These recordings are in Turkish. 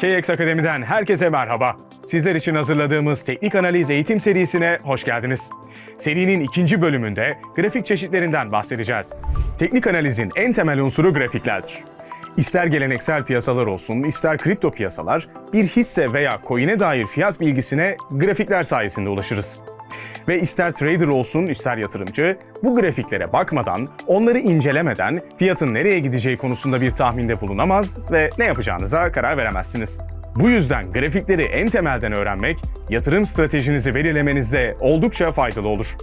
KX Akademi'den herkese merhaba. Sizler için hazırladığımız teknik analiz eğitim serisine hoş geldiniz. Serinin ikinci bölümünde grafik çeşitlerinden bahsedeceğiz. Teknik analizin en temel unsuru grafiklerdir. İster geleneksel piyasalar olsun, ister kripto piyasalar, bir hisse veya coin'e dair fiyat bilgisine grafikler sayesinde ulaşırız. Ve ister trader olsun, ister yatırımcı, bu grafiklere bakmadan, onları incelemeden fiyatın nereye gideceği konusunda bir tahminde bulunamaz ve ne yapacağınıza karar veremezsiniz. Bu yüzden grafikleri en temelden öğrenmek, yatırım stratejinizi belirlemenizde oldukça faydalı olur.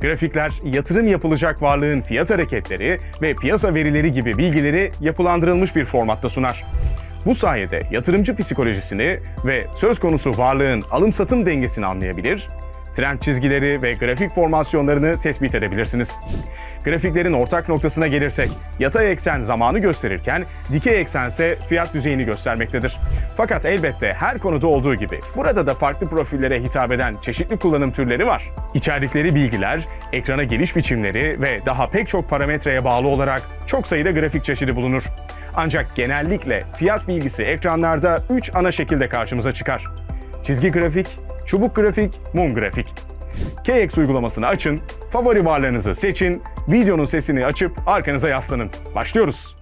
Grafikler, yatırım yapılacak varlığın fiyat hareketleri ve piyasa verileri gibi bilgileri yapılandırılmış bir formatta sunar. Bu sayede yatırımcı psikolojisini ve söz konusu varlığın alım-satım dengesini anlayabilir, trend çizgileri ve grafik formasyonlarını tespit edebilirsiniz. Grafiklerin ortak noktasına gelirsek, yatay eksen zamanı gösterirken, dikey eksense fiyat düzeyini göstermektedir. Fakat elbette her konuda olduğu gibi burada da farklı profillere hitap eden çeşitli kullanım türleri var. İçerdikleri bilgiler, ekrana geliş biçimleri ve daha pek çok parametreye bağlı olarak çok sayıda grafik çeşidi bulunur. Ancak genellikle fiyat bilgisi ekranlarda 3 ana şekilde karşımıza çıkar. Çizgi grafik, çubuk grafik, mum grafik. KX uygulamasını açın, favori varlığınızı seçin, videonun sesini açıp arkanıza yaslanın. Başlıyoruz.